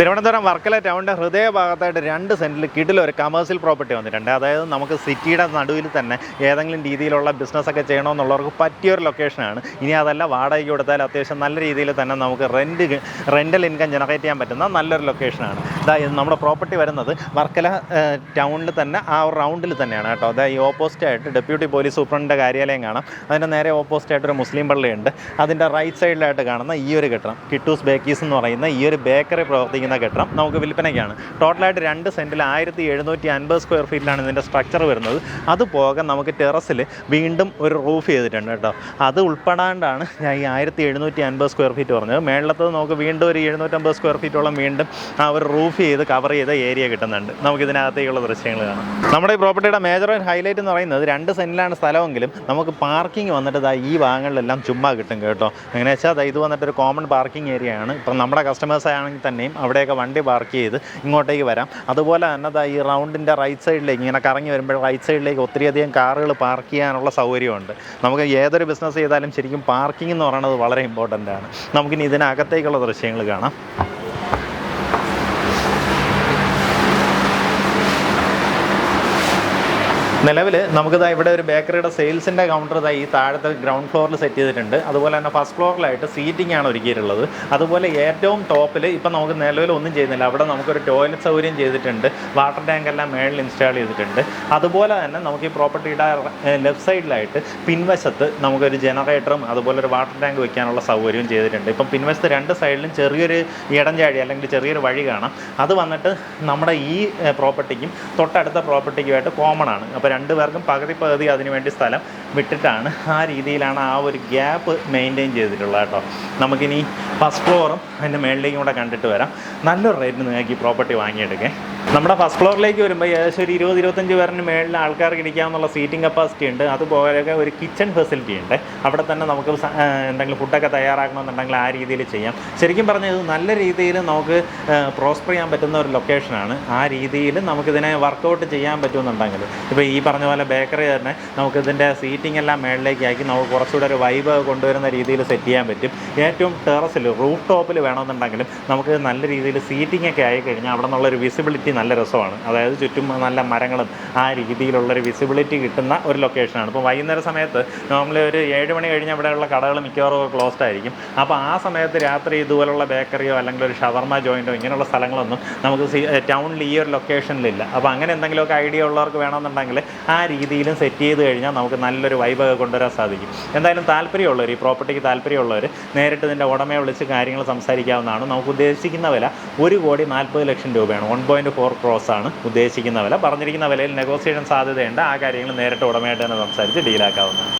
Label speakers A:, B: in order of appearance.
A: തിരുവനന്തപുരം വർക്കല ടൗണിന്റെ ഹൃദയഭാഗത്തായിട്ട് രണ്ട് സെന്റിൽ കിടിലൊരു commercial property വന്നിട്ടുണ്ട്. അതായത് നമുക്ക് സിറ്റിയുടെ നടുവിൽ തന്നെ ഏതെങ്കിലും രീതിയിലുള്ള ബിസിനസ്സൊക്കെ ചെയ്യണമെന്നുള്ളവർക്ക് പറ്റിയൊരു ലൊക്കേഷനാണ് ഇനി അതല്ല വാടകയ്ക്ക് കൊടുത്താൽ അത്യാവശ്യം നല്ല രീതിയിൽ തന്നെ നമുക്ക് റെന്റ് റെന്റൽ ഇൻകം ജനറേറ്റ് ചെയ്യാൻ പറ്റുന്ന നല്ലൊരു ലൊക്കേഷനാണ് അതായത് നമ്മുടെ പ്രോപ്പർട്ടി വരുന്നത് വർക്കല ടൗണിൽ തന്നെ ആ ഒരു റൗണ്ടിൽ തന്നെയാണ് കേട്ടോ. അതായത് ഈ ഓപ്പോസിറ്റ് ആയിട്ട് ഡെപ്യൂട്ടി പോലീസ് സൂപ്രണ്ടിന്റെ കാര്യാലയം കാണാം. അതിന്റെ നേരെ ഓപ്പോസിറ്റ് ആയിട്ട് ഒരു മുസ്ലിം പള്ളിയുണ്ട്. അതിന്റെ റൈറ്റ് സൈഡിലായിട്ട് കാണുന്ന ഈ ഒരു കെട്ടിടം കിട്ടൂസ് ബേക്കീസ് എന്ന് പറയുന്ന ഈ ഒരു ബേക്കറി പ്രവർത്തിക്കുന്ന കെട്ടിടം നമുക്ക് വിൽപ്പനയ്ക്കാണ്. ടോട്ടലായിട്ട് രണ്ട് സെന്റിൽ ആയിരത്തി എഴുന്നൂറ്റി അൻപത് സ്ക്വയർ ഫീറ്റിലാണ് ഇതിന്റെ സ്ട്രക്ചർ വരുന്നത് അതുപോകെ നമുക്ക് ടെറസിൽ വീണ്ടും ഒരു റൂഫ് ചെയ്തിട്ടുണ്ട് കേട്ടോ. അത് ഉൾപ്പെടാണ്ടാണ് ഞാൻ ഈ ആയിരത്തി എഴുന്നൂറ്റി അൻപത് സ്ക്വയർ ഫീറ്റ് പറഞ്ഞത്. മേളത്തത് നമുക്ക് വീണ്ടും ഒരു എഴുന്നൂറ്റമ്പത് സ്ക്വയർ ഫീറ്റോളം വീണ്ടും ആ ഒരു റൂഫ് ചെയ്ത് കവർ ചെയ്ത ഏരിയ കിട്ടുന്നുണ്ട്. നമുക്ക് ഇതിനകത്തേക്കുള്ള ദൃശ്യങ്ങൾ കാണാം. നമ്മുടെ ഈ പ്രോപ്പർട്ടിയുടെ മേജർ ഹൈലൈറ്റ് എന്ന് പറയുന്നത് രണ്ട് സെന്റിലാണ് സ്ഥലമെങ്കിലും നമുക്ക് പാർക്കിംഗ് വന്നിട്ട് ഈ ഭാഗങ്ങളിലെല്ലാം ചുമ്മാ കിട്ടും കേട്ടോ. എങ്ങനെയാ വെച്ചാൽ ഇത് വന്നിട്ട് ഒരു കോമൺ പാർക്കിംഗ് ഏരിയ ആണ്. ഇപ്പം നമ്മുടെ കസ്റ്റമേഴ്സ് ആണെങ്കിൽ തന്നെയും അവിടെയൊക്കെ വണ്ടി പാർക്ക് ചെയ്ത് ഇങ്ങോട്ടേക്ക് വരാം. അതുപോലെ തന്നെ ഈ റൗണ്ടിന്റെ റൈറ്റ് സൈഡിലേക്ക് ഇങ്ങനെ കറങ്ങി വരുമ്പോൾ റൈറ്റ് സൈഡിലേക്ക് ഒത്തിരിയധികം കാറുകൾ പാർക്ക് ചെയ്യാനുള്ള സൗകര്യമുണ്ട്. നമുക്ക് ഏതൊരു ബിസിനസ് ചെയ്താലും ശരിക്കും പാർക്കിംഗ് എന്ന് പറയുന്നത് വളരെ ഇമ്പോർട്ടന്റ് ആണ്. നമുക്കിനി ഇതിനകത്തേക്കുള്ള ദൃശ്യങ്ങൾ കാണാം. നിലവിൽ നമുക്കിതാ ഇവിടെ ഒരു ബേക്കറിയുടെ സെയിൽസിന്റെ കൗണ്ടർ ഇതാ ഈ താഴത്തെ ഗ്രൗണ്ട് ഫ്ലോറിൽ സെറ്റ് ചെയ്തിട്ടുണ്ട്. അതുപോലെ തന്നെ ഫസ്റ്റ് ഫ്ലോറിലായിട്ട് സീറ്റിംഗ് ആണ് ഒരുക്കിയിട്ടുള്ളത്. അതുപോലെ ഏറ്റവും ടോപ്പിൽ ഇപ്പം നമുക്ക് നിലവിൽ ഒന്നും ചെയ്യുന്നില്ല. അവിടെ നമുക്കൊരു ടോയ്ലറ്റ് സൗകര്യം ചെയ്തിട്ടുണ്ട്. വാട്ടർ ടാങ്ക് എല്ലാം മേളിൽ ഇൻസ്റ്റാൾ ചെയ്തിട്ടുണ്ട്. അതുപോലെ തന്നെ നമുക്ക് ഈ പ്രോപ്പർട്ടിയുടെ ലെഫ്റ്റ് സൈഡിലായിട്ട് പിൻവശത്ത് നമുക്കൊരു ജനറേറ്ററും അതുപോലെ ഒരു വാട്ടർ ടാങ്ക് വയ്ക്കാനുള്ള സൗകര്യവും ചെയ്തിട്ടുണ്ട്. ഇപ്പം പിൻവശത്ത് രണ്ട് സൈഡിലും ചെറിയൊരു ഇടഞ്ചാഴി അല്ലെങ്കിൽ ചെറിയൊരു വഴി കാണാം. അത് വന്നിട്ട് നമ്മുടെ ഈ പ്രോപ്പർട്ടിക്കും തൊട്ടടുത്ത പ്രോപ്പർട്ടിക്കുമായിട്ട് കോമൺ ആണ്. അപ്പോൾ രണ്ട് പേർക്കും പകുതി പകുതി അതിന് വേണ്ടി സ്ഥലം വിട്ടിട്ടാണ് ആ രീതിയിലാണ് ആ ഒരു ഗ്യാപ്പ് മെയിന്റെയിൻ ചെയ്തിട്ടുള്ളത് കേട്ടോ. നമുക്കിനി ഫസ്റ്റ് ഫ്ലോറും അതിന്റെ മേളിലേക്കും കൂടെ കണ്ടിട്ട് വരാം. നല്ലൊരു റേറ്റിന് നിങ്ങൾക്ക് ഈ പ്രോപ്പർട്ടി വാങ്ങിയെടുക്കേ. നമ്മുടെ ഫസ്റ്റ് ഫ്ലോറിലേക്ക് വരുമ്പോൾ ഏകദേശം ഒരു ഇരുപത് ഇരുപത്തഞ്ച് പേരിന് മേളിൽ ആൾക്കാർക്ക് ഇരിക്കാമെന്നുള്ള സീറ്റിംഗ് കപ്പാസിറ്റി ഉണ്ട്. അതുപോലെ ഒരു കിച്ചൺ ഫെസിലിറ്റി ഉണ്ട്. അവിടെ തന്നെ നമുക്ക് എന്തെങ്കിലും ഫുഡൊക്കെ തയ്യാറാക്കണമെന്നുണ്ടെങ്കിൽ ആ രീതിയിൽ ചെയ്യാം. ശരിക്കും പറഞ്ഞാൽ ഇത് നല്ല രീതിയിൽ നമുക്ക് പ്രോസ്പർ ചെയ്യാൻ പറ്റുന്ന ഒരു ലൊക്കേഷനാണ് ആ രീതിയിൽ നമുക്കിതിനെ വർക്കൗട്ട് ചെയ്യാൻ പറ്റുമെന്നുണ്ടെങ്കിൽ ഇപ്പോൾ ഈ പറഞ്ഞ പോലെ ബേക്കറി തന്നെ നമുക്കിതിന്റെ സീറ്റിംഗ് എല്ലാം മേളിലേക്കാക്കി നമുക്ക് കുറച്ചുകൂടെ ഒരു വൈബ് കൊണ്ടുവരുന്ന രീതിയിൽ സെറ്റ് ചെയ്യാൻ പറ്റും. ഏറ്റവും ടെറസിൽ റൂഫ് ടോപ്പിൽ വേണമെന്നുണ്ടെങ്കിലും നമുക്ക് നല്ല രീതിയിൽ സീറ്റിംഗ് ഒക്കെ ആയിക്കഴിഞ്ഞാൽ അവിടെ നിന്നുള്ളൊരു വിസിബിലിറ്റി നല്ല രസമാണ്. അതായത് ചുറ്റും നല്ല മരങ്ങളും ആ രീതിയിലുള്ളൊരു വിസിബിലിറ്റി കിട്ടുന്ന ഒരു ലൊക്കേഷനാണ് ഇപ്പോൾ വൈകുന്നേര സമയത്ത് നോർമലി ഒരു ഏഴ് മണി കഴിഞ്ഞ് ഇവിടെയുള്ള കടകൾ മിക്കവാറും ക്ലോസ്ഡ് ആയിരിക്കും. അപ്പോൾ ആ സമയത്ത് രാത്രി ഇതുപോലുള്ള ബേക്കറിയോ അല്ലെങ്കിൽ ഒരു ഷവർമ ജോയിന്റോ ഇങ്ങനെയുള്ള സ്ഥലങ്ങളൊന്നും നമുക്ക് ടൗണിൽ ഈ ഒരു ലൊക്കേഷനിലില്ല അപ്പോൾ അങ്ങനെ എന്തെങ്കിലുമൊക്കെ ഐഡിയ ഉള്ളവർക്ക് വേണമെന്നുണ്ടെങ്കിൽ ആ രീതിയിലും സെറ്റ് ചെയ്ത് കഴിഞ്ഞാൽ നമുക്ക് നല്ലൊരു വൈബൊക്കെ കൊണ്ടുവരാൻ സാധിക്കും. എന്തായാലും താല്പര്യമുള്ളവർ ഈ പ്രോപ്പർട്ടിക്ക് താല്പര്യമുള്ളവർ നേരിട്ട് ഇതിന്റെ ഉടമയെ വിളിച്ച് കാര്യങ്ങൾ സംസാരിക്കാവുന്നതാണ്. നമുക്ക് ഉദ്ദേശിക്കുന്ന വില ഒരു കോടി നാൽപ്പത് ലക്ഷം രൂപയാണ്. വൺ പോയിന്റ് ഫോർ ക്രോസ് ആണ് ഉദ്ദേശിക്കുന്ന വില. പറഞ്ഞിരിക്കുന്ന വിലയിൽ നെഗോസിയേഷൻ സാധ്യതയുണ്ട്. ആ കാര്യങ്ങൾ നേരിട്ട് ഉടമയായിട്ട് തന്നെ സംസാരിച്ച് ഡീലാക്കാവുന്നതാണ്